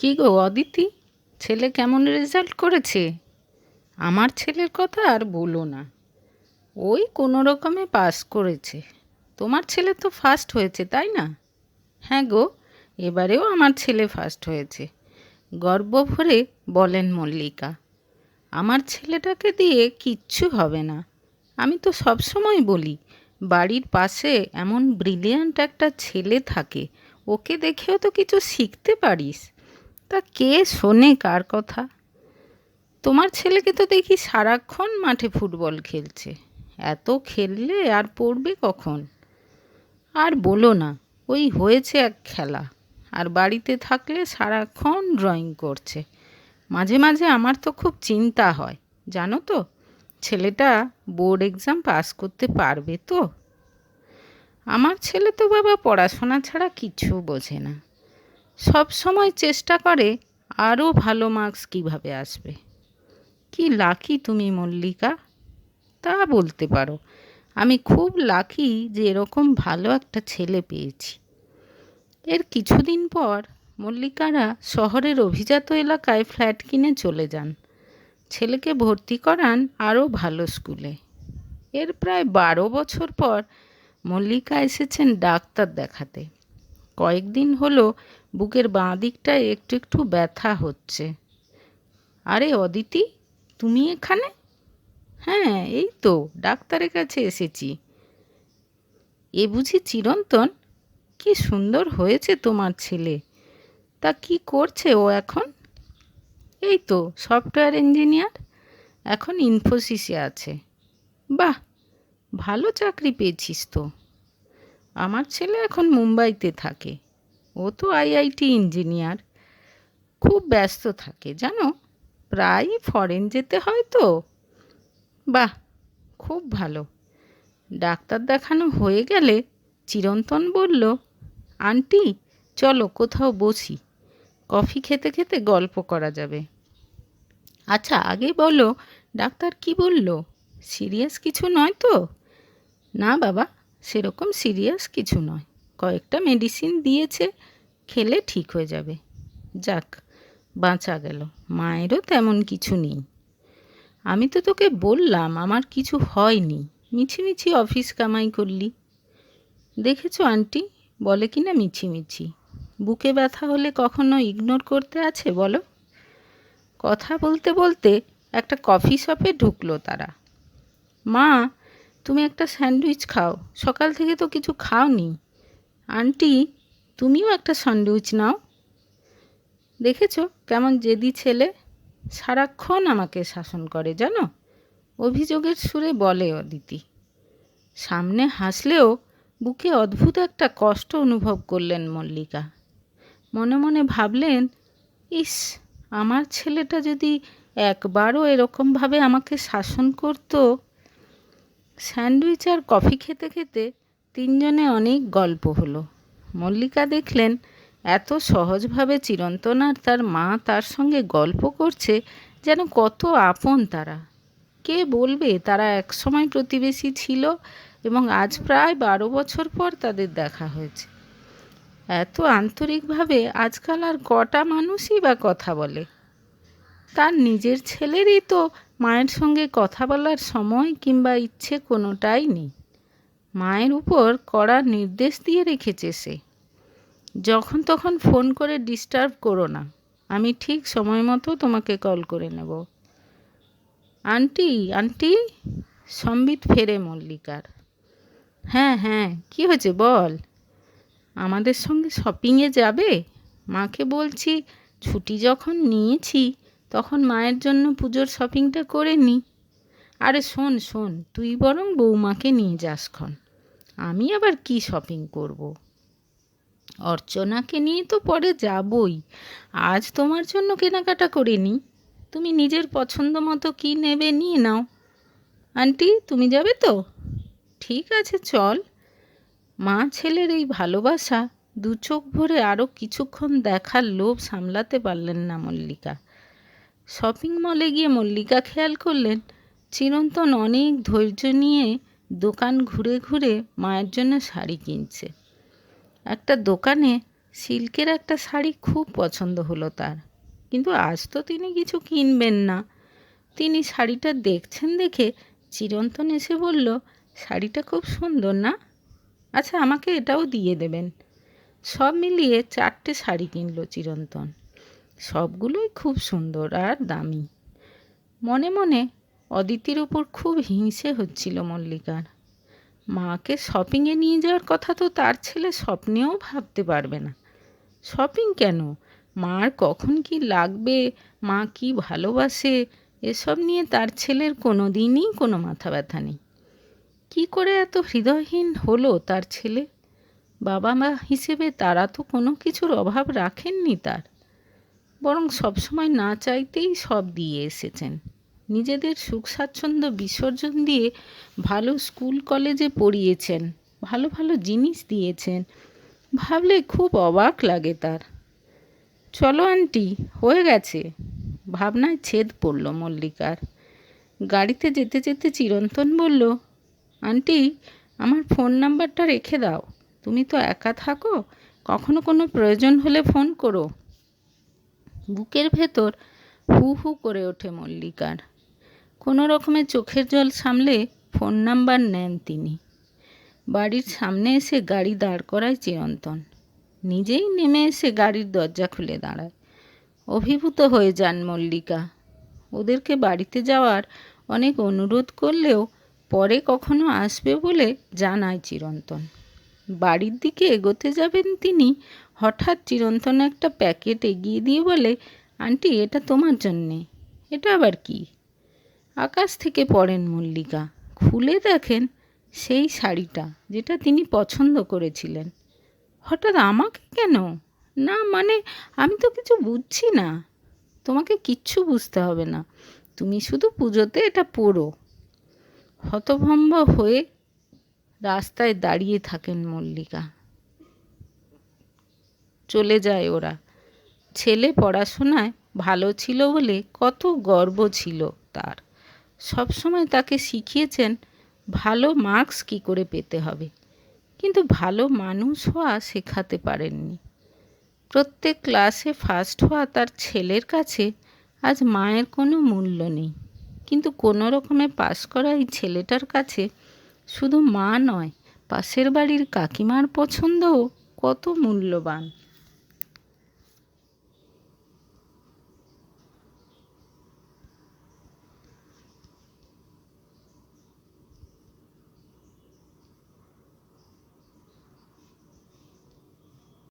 কী গো অদিতি? ছেলে কেমন রেজাল্ট করেছে? আমার ছেলের কথা আর বলো না। ওই কোনো রকমে পাস করেছে। তোমার ছেলে তো ফার্স্ট হয়েছে, তাই না? হ্যাঁ গো, এবারেও আমার ছেলে ফার্স্ট হয়েছে। গর্ব ভরে বলেন মল্লিকা, আমার ছেলেটাকে দিয়ে কিচ্ছু হবে না। আমি তো সবসময় বলি, বাড়ির পাশে এমন ব্রিলিয়ান্ট একটা ছেলে থাকে, ওকে দেখেও তো কিছু শিখতে পারিস। তা কে শোনে কার কথা? তোমার ছেলেকে তো দেখি সারাক্ষণ মাঠে ফুটবল খেলছে। এত খেললে আর পড়বে কখন? আর বলো না, ওই হয়েছে এক খেলা। আর বাড়িতে থাকলে সারাক্ষণ ড্রয়িং করছে। মাঝে মাঝে আমার তো খুব চিন্তা হয়, জানো তো? ছেলেটা বোর্ড এক্সাম পাস করতে পারবে তো? আমার ছেলে তো বাবা পড়াশোনা ছাড়া কিছু বোঝে না। সব সময় চেষ্টা করে আরও ভালো মার্কস কীভাবে আসবে? কি লাকি তুমি মল্লিকা? তা বলতে পারো। আমি খুব লাকি যে এরকম ভালো একটা ছেলে পেয়েছি। এর কিছুদিন পর মল্লিকারা শহরের অভিজাত এলাকায় ফ্ল্যাট কিনে চলে যান। ছেলেকে ভর্তি করান আরও ভালো স্কুলে এর প্রায় বারো বছর পর মল্লিকা এসেছেন ডাক্তার দেখাতে। কয়েকদিন হলো বুকের বাঁ দিকটায় একটু একটু ব্যথা হচ্ছে। আরে অদিতি, তুমি এখানে? হ্যাঁ এই তো, ডাক্তারের কাছে এসেছি। এ বুঝি চিরন্তন? কি সুন্দর হয়েছে তোমার ছেলে। তা কি করছে ও এখন? এই তো, সফটওয়্যার ইঞ্জিনিয়ার, এখন ইনফোসিসে আছে। বাহ, ভালো চাকরি পেয়েছিস তো। আমার ছেলে এখন মুম্বাইতে থাকে। ও তো আইআইটি ইঞ্জিনিয়ার। খুব ব্যস্ত থাকে, জানো? প্রায়ই ফরেন যেতে হয় তো। বাহ, খুব ভালো। ডাক্তার দেখানো হয়ে গেলে চিরন্তন বলল, আন্টি, চলো কোথাও বসি। কফি খেতে খেতে গল্প করা যাবে। আচ্ছা আগে বলো, ডাক্তার কি বলল? সিরিয়াস কিছু নয় তো? না বাবা, সেরকম সিরিয়াস কিছু নয়। কয়েকটা মেডিসিন দিয়েছে, খেলে ঠিক হয়ে যাবে। যাক, বাঁচা গেল। মায়েরও তেমন কিছু নেই। আমি তো তোকে বললাম, আমার কিছু হয়নি। মিছিমিছি অফিস কামাই করলি। দেখেছ, আন্টি? বলে কি না মিছিমিছি? বুকে ব্যথা হলে কখনো ইগনোর করতে আছে, বলো? কথা বলতে বলতে একটা কফি শপে ঢুকলো তারা। মা, তুমি একটা স্যান্ডউইচ খাও। সকাল থেকে তো কিছু খাওনি। আন্টি, তুমিও একটা স্যান্ডউইচ নাও। দেখেছ কেমন জেদি ছেলে? সারাক্ষণ আমাকে শাসন করে, জানো? অভিযোগের সুরে বলে অদিতি। সামনে হাসলেও বুকে অদ্ভুত একটা কষ্ট অনুভব করলেন মল্লিকা। মনে মনে ভাবলেন, ইস, আমার ছেলেটা যদি একবারও এরকমভাবে আমাকে শাসন করত, স্যান্ডউইচ আর কফি খেতে খেতে তিনজনে অনেক গল্প হলো। মল্লিকা দেখলেন, এত সহজভাবে চিরন্তন আর তার মা তার সঙ্গে গল্প করছে যেন কত আপন তারা। কে বলবে তারা একসময় প্রতিবেশী ছিল এবং আজ প্রায় বারো বছর পর তাদের দেখা হয়েছে। এত আন্তরিকভাবে আজকাল আর কটা মানুষই বা কথা বলে। তার নিজের ছেলেরই তো মায়ের সঙ্গে কথা বলার সময় কিংবা ইচ্ছে কোনোটাই নেই। মায়ের উপর কড়া নির্দেশ দিয়ে রেখেছে সে। যখন তখন ফোন করে ডিস্টার্ব করো না। আমি ঠিক সময় মতো তোমাকে কল করে নেব। Aunty aunty? সম্বিত ফেরে মল্লিকার। হ্যাঁ হ্যাঁ কি হয়েছে বল? আমাদের সঙ্গে শপিংয়ে যাবে? মাকে বলছি, ছুটি যখন নিয়েছি, তখন মায়ের জন্য পুজোর শপিংটা করে নি। আরে শোন শোন, তুই বরং বৌমাকে নিয়ে যাস খন আমি আবার কি শপিং করব। অর্চনাকে নিয়ে তো পরে যাবই। আজ তোমার জন্য কেনাকাটা করে নি তুমি নিজের পছন্দ মতো কী নেবে নিয়ে নাও। আন্টি, তুমি যাবে তো? ঠিক আছে, চল। মা ছেলের এই ভালোবাসা দু চোখ ভরে আরও কিছুক্ষণ দেখার লোভ সামলাতে পারলেন না মল্লিকা। শপিং মলে গিয়ে মল্লিকা খেয়াল করলেন চিরন্তন অনেক ধৈর্য নিয়ে দোকান ঘুরে ঘুরে মায়ের জন্য শাড়ি কিনছে। একটা দোকানে সিল্কের একটা শাড়ি খুব পছন্দ হলো তার। কিন্তু আজ তো তিনি কিছু কিনবেন না। তিনি শাড়িটা দেখছেন দেখে চিরন্তন এসে বলল, শাড়িটা খুব সুন্দর না? আচ্ছা আমাকে এটাও দিয়ে দেবেন। সব মিলিয়ে চারটে শাড়ি কিনল চিরন্তন। সবগুলোই খুব সুন্দর আর দামি। মনে মনে অদিতির ওপর খুব হিংসে হচ্ছিল মল্লিকার। মাকে শপিংয়ে নিয়ে যাওয়ার কথা তো তার ছেলে স্বপ্নেও ভাবতে পারবে না। শপিং কেন? মার কখন কি লাগবে? মা কি ভালোবাসে? এসব নিয়ে তার ছেলের কোনো দিনই কোনো মাথা ব্যথা নেই। কী করে এত হৃদয়হীন হলো তার ছেলে? বাবা মা হিসেবে তারা তো কোনো কিছুর অভাব রাখেননি তার। বরং সবসময় না চাইতেই সব দিয়ে এসেছেন। নিজেদের সুখ স্বাচ্ছন্দ্য বিসর্জন দিয়ে ভালো স্কুল কলেজে পড়িয়েছেন, ভালো ভালো জিনিস দিয়েছেন। ভাবলে খুব অবাক লাগে তার। চলো আন্টি, হয়ে গেছে। ভাবনায় ছেদ পড়ল মল্লিকার। গাড়িতে যেতে যেতে চিরন্তন বলল, আন্টি, আমার ফোন নাম্বারটা রেখে দাও। তুমি তো একা থাকো, কখনো কোনো প্রয়োজন হলে ফোন করো। বুকের ভেতর হু হু করে ওঠে মল্লিকার। কোনো রকমে চোখের জল সামলে ফোন নাম্বার নেন তিনি। বাড়ির সামনে এসে গাড়ি দাঁড় করায় চিরন্তন। নিজেই নেমে এসে গাড়ির দরজা খুলে দাঁড়ায়। অভিভূত হয়ে যান মল্লিকা। ওদেরকে বাড়িতে যাওয়ার অনেক অনুরোধ করলেও পরে কখনো আসবে বলে জানায় চিরন্তন। বাড়ির দিকে এগোতে যাবেন তিনি হঠাৎ চিরন্তন একটা প্যাকেট এগিয়ে দিয়ে বলে, আন্টি, এটা তোমার জন্যে। এটা আবার কি? আকাশ থেকে পড়েন মল্লিকা। খুলে দেখেন সেই শাড়িটা যেটা তিনি পছন্দ করেছিলেন। হঠাৎ আমাকে কেন? না মানে আমি তো কিছু বুঝছি না। তোমাকে কিচ্ছু বুঝতে হবে না। তুমি শুধু পুজোতে এটা পড়ো। হতভম্ব হয়ে রাস্তায় দাঁড়িয়ে থাকেন মল্লিকা। চলে যায় ওরা। ছেলে পড়াশোনায় ভালো ছিল বলে কত গর্ব ছিল তার। সবসময় তাকে শিখিয়েছেন, ভালো মার্কস কী করে পেতে হবে? কিন্তু ভালো মানুষ হওয়া শেখাতে পারেননি। প্রত্যেক ক্লাসে ফার্স্ট হওয়া তার ছেলের কাছে আজ মায়ের কোনো মূল্য নেই। কিন্তু কোনো রকমে পাশ করা এই ছেলেটার কাছে শুধু মা নয়, পাশের বাড়ির কাকিমার পছন্দও কত মূল্যবান।